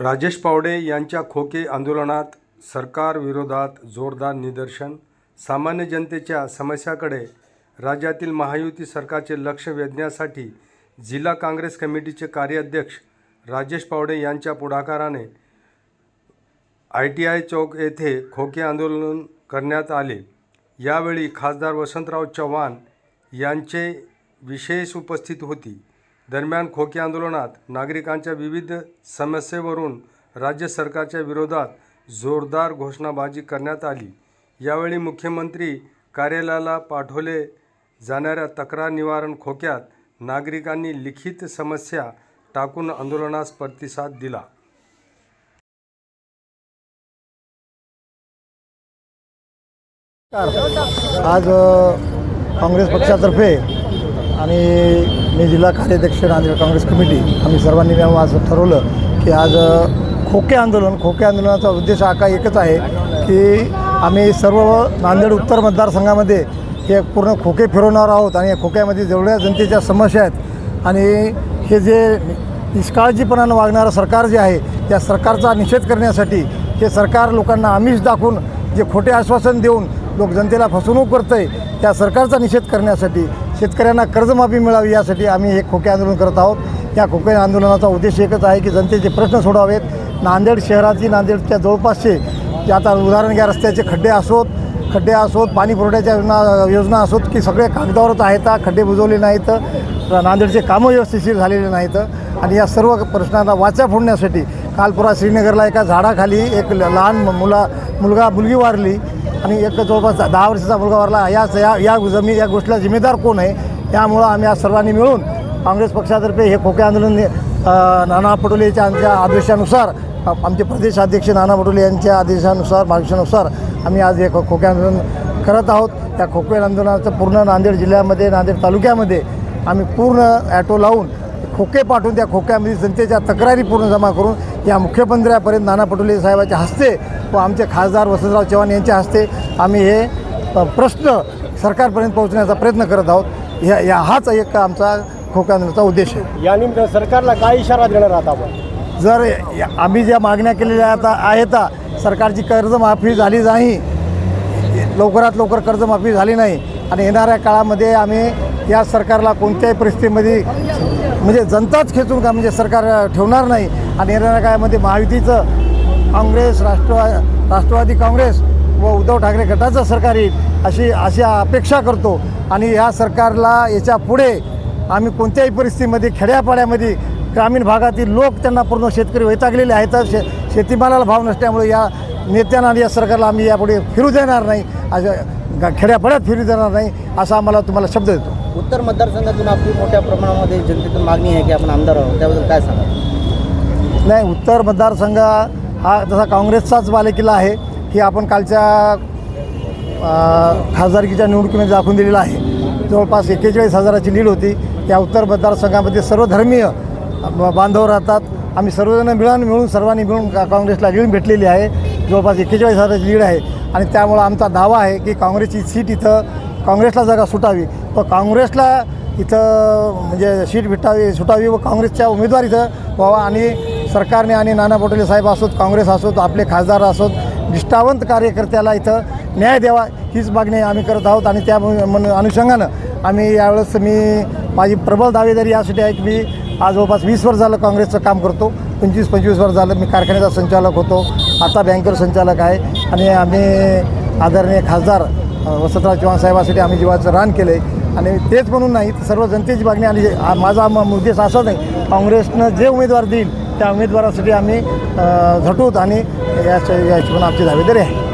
राजेश पावडे यांच्या खोके आंदोलनात सरकारविरोधात जोरदार निदर्शन सामान्य जनतेच्या समस्याकडे राज्यातील महायुती सरकारचे लक्ष वेधण्यासाठी जिल्हा काँग्रेस कमिटीचे कार्याध्यक्ष राजेश पावडे यांच्या पुढाकाराने आय टी आय चौक येथे खोके आंदोलन करण्यात आले. यावेळी खासदार वसंतराव चव्हाण यांचे विशेष उपस्थित होती. दरम्यान खोके आंदोलनात नागरिकांच्या विविध समस्येवरून राज्य सरकारच्या विरोधात जोरदार घोषणाबाजी करण्यात आली. यावेळी मुख्यमंत्री कार्यालयाला पाठवले जाणाऱ्या तक्रार निवारण खोक्यात नागरिकांनी लिखित समस्या टाकून आंदोलनास प्रतिसाद दिला. आज काँग्रेस पक्षातर्फे आणि मी जिल्हा कार्याध्यक्ष नांदेड काँग्रेस कमिटी आम्ही सर्वांनी मिळून आज ठरवलं की आज खोके आंदोलन खोके आंदोलनाचा उद्देश हा काय एकच आहे की आम्ही सर्व नांदेड उत्तर मतदारसंघामध्ये हे पूर्ण खोके फिरवणार आहोत आणि या खोक्यामध्ये जेवढ्या जनतेच्या समस्या आहेत आणि हे जे निष्काळजीपणानं वागणारं सरकार जे आहे त्या सरकारचा निषेध करण्यासाठी हे सरकार लोकांना आमिष दाखवून जे खोटे आश्वासन देऊन लोक जनतेला फसवणूक करतं आहे त्या सरकारचा निषेध करण्यासाठी शेतकऱ्यांना कर्जमाफी मिळावी यासाठी आम्ही हे खोके आंदोलन करत आहोत. या खोके आंदोलनाचा उद्देश एकच आहे की जनतेचे प्रश्न सोडावेत नांदेड शहराची नांदेडच्या जवळपासचे जे आता उदाहरण घ्या रस्त्याचे खड्डे असोत खड्डे असोत पाणी पुरवठ्याच्या योजना योजना असोत की सगळे कागदावरच आहेत खड्डे बुजवले नाहीत नांदेडचे कामं व्यवस्थिशीर झालेले नाहीत. आणि या सर्व प्रश्नांना वाचा फोडण्यासाठी कालपुरा श्रीनगरला एका झाडाखाली एक ल- लहान मुला मुलगा मुलगी वारली. आणि एक जवळपास दहा वर्षाचा मुलगा वारला. याच या या जमी या गोष्टीला जिम्मेदार कोण आहे? त्यामुळं आम्ही आज सर्वांनी मिळून काँग्रेस पक्षातर्फे हे खोके आंदोलन नाना पटोले यांच्या आमच्या आदेशानुसार आमचे प्रदेश अध्यक्ष नाना पटोले यांच्या आदेशानुसार मार्गदर्शनानुसार आम्ही आज हे खो खोके आंदोलन करत आहोत. त्या खोके आंदोलनाचं पूर्ण नांदेड जिल्ह्यामध्ये नांदेड तालुक्यामध्ये आम्ही पूर्ण ॲटो लावून खोके पाठवून त्या खोक्यामध्ये जनतेच्या तक्रारी पूर्ण जमा करून या मुख्यमंत्र्यापर्यंत नाना पटोले साहेबाच्या हस्ते आमचे खासदार वसंतराव चव्हाण यांच्या हस्ते आम्ही हे प्रश्न सरकारपर्यंत पोहोचण्याचा प्रयत्न करत आहोत. ह्या या हाच एक आमचा खोके आंदोलनाचा उद्देश आहे. या निमित्त सरकारला काय इशारा देणार आहात आपण? जर या- आम्ही ज्या मागण्या केलेल्या आता आहेत सरकारची कर्जमाफी झाली नाही लवकरात लवकर कर्जमाफी झाली नाही आणि येणाऱ्या काळामध्ये आम्ही या सरकारला कोणत्याही परिस्थितीमध्ये म्हणजे जनताच खेचून का म्हणजे सरकार ठेवणार नाही आणि येणाऱ्या काळामध्ये महायुतीचं काँग्रेस राष्ट्रवा राष्ट्रवादी काँग्रेस व उद्धव ठाकरे गटाचं सरकार येईल अशी अशी अपेक्षा करतो. आणि या सरकारला याच्यापुढे आम्ही कोणत्याही परिस्थितीमध्ये खेड्यापाड्यामध्ये ग्रामीण भागातील लोक त्यांना पूर्ण शेतकरी वैतागलेले आहेत. शे शेतीमालाला भाव नसल्यामुळे या नेत्यांना आणि या सरकारला आम्ही यापुढे फिरू देणार नाही. अशा खेड्यापाड्यात फिरू देणार नाही असा आम्हाला तुम्हाला शब्द देतो. उत्तर मतदारसंघातून आपली मोठ्या प्रमाणामध्ये जनतेतून मागणी आहे की आपण आमदार आहोत. त्याबद्दल काय सांगा नाही उत्तर मतदारसंघ हा तसा काँग्रेसचाच बालेकिल्ला आहे ही आपण कालच्या खासदारकीच्या निवडणुकीमध्ये दाखवून दिलेला आहे. जवळपास एक्केचाळीस हजाराची लीड होती. या उत्तर मतदारसंघामध्ये सर्व धर्मीय ब- बांधव राहतात. आम्ही सर्वजण मिळून मिळून सर्वांनी मिळून का काँग्रेसला लीड भेटलेली आहे. जवळपास एक्केचाळीस हजाराची लीड आहे. आणि त्यामुळं आमचा दावा आहे की काँग्रेसची सीट इथं काँग्रेसला जागा सुटावी. व काँग्रेसला इथं म्हणजे सीट भेटावी सुटावी व काँग्रेसच्या उमेदवार इथं व्हावा आणि सरकारने आणि नाना पटोले साहेब असोत काँग्रेस असोत आपले खासदार असोत निष्ठावंत कार्यकर्त्याला इथं न्याय द्यावा हीच मागणी आम्ही करत आहोत आणि त्या मन अनुषंगानं आम्ही यावेळेस मी माझी प्रबल दावेदारी यासाठी आहे की मी आज जवळपास वीस वर्ष झालं काँग्रेसचं काम करतो पंचवीस पंचवीस वर्ष झालं मी कारखान्याचा संचालक होतो आता बँकर संचालक आहे आणि आम्ही आदरणीय खासदार वसंतराव चव्हाण साहेबासाठी आम्ही जीवाचं रान केलं आहे आणि तेच म्हणून नाही सर्व जनतेची मागणी आणि माझा म- उद्देश असा नाही काँग्रेसनं जे उमेदवार देईल त्या उमेदवारासाठी आम्ही झटूत आणि याच्या या पण आमची दावेदारी आहे.